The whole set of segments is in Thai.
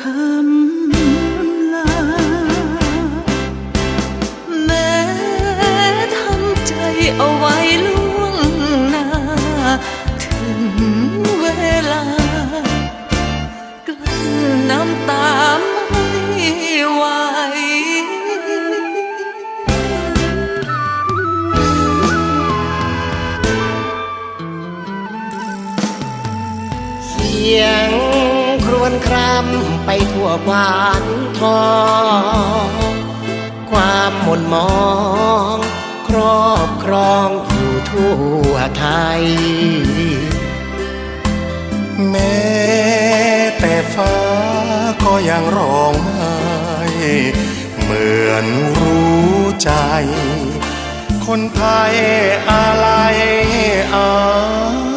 คำลา แม้ทำใจเอาไว้ รำไปทั่วหวานทองความหม่นมอง ครอบครองอยู่ทั่วไทย แม้แต่ฟ้าก็ยังร้องไห้เหมือนรู้ใจ คนไทยอะไรอา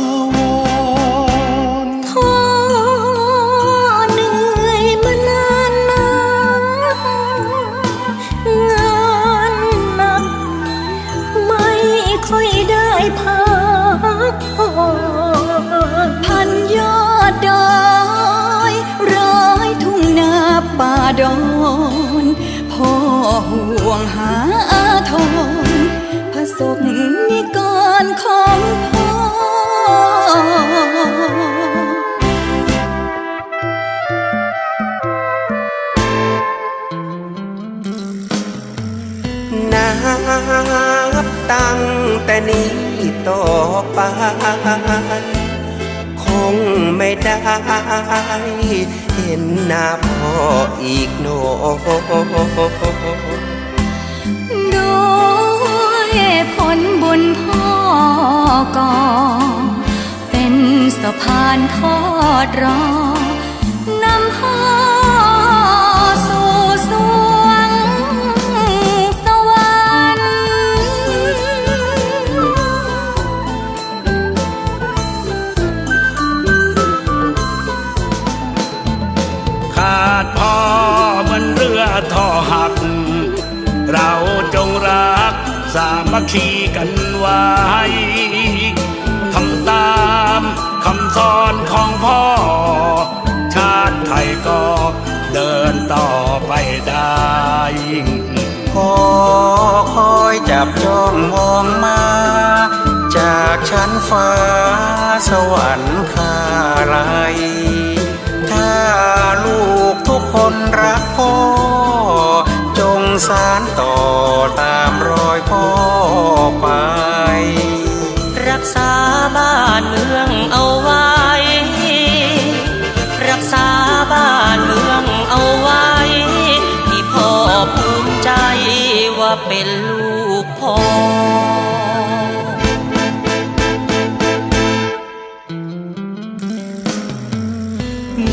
ดอนพ่อห่วงหาอาทรผสมนิกรของพ่อนับตั้งแต่นี้ต่อไป งไม่ได้ เห็นหน้าพ่ออีกโนด้วยผลบุญพ่อก่อเป็นสะพานทอดรอ สามัคคีกันไว้ทำตามคำสอนของพ่อ ชาติไทยก็เดินต่อไปได้พ่อคอยจับจ้องมองมา จากชั้นฟ้าสวรรค์คาไรถ้าลูกทุกคนรักพ่อ จงสารต่อตามร อยพ่อไป รักษาบ้านเมืองเอาไว้ รักษาบ้านเมืองเอาไว้ ที่พ่อภูมิใจว่าเป็นลูกพ่อ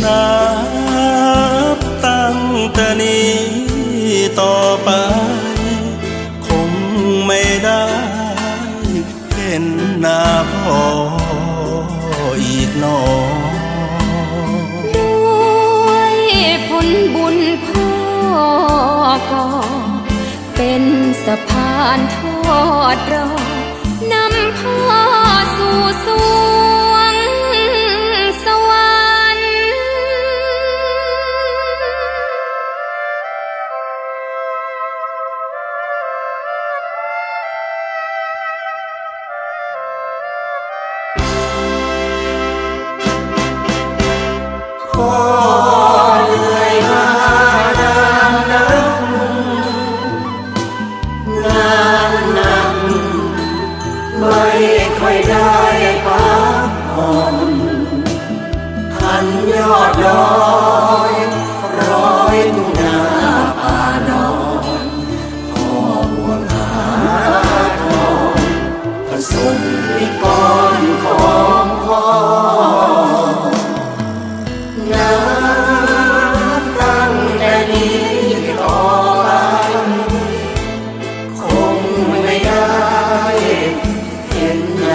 นับตั้งแต่นี้ต่อไป ก่อเป็นสะพานทอดรอนำพ่อสู่สู่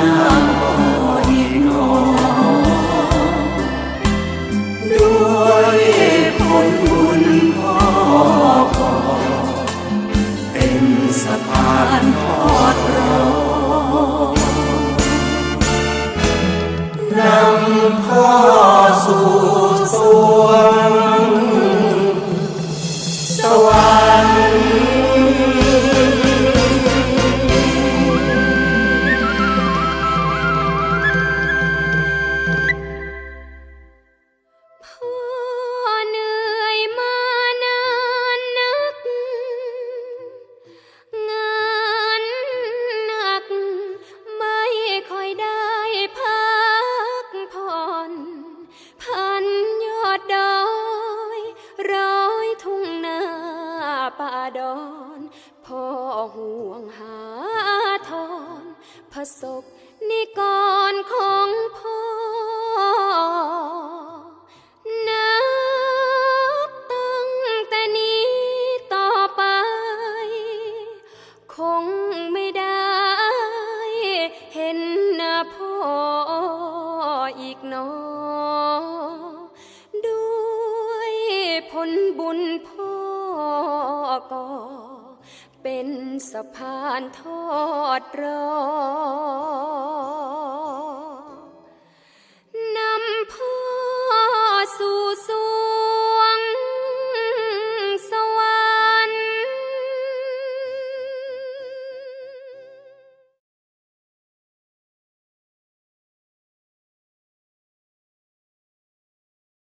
나 อนพ่อห่วงหาทอนพระศกนิกรของพ่อนับตั้งแต่นี้ต่อไป คงไม่ได้เห็นหน้าพ่ออีกนอด้วยผลบุญพ่อ ก่อเป็นสะพานทอดรอนำพ่อสู่สุ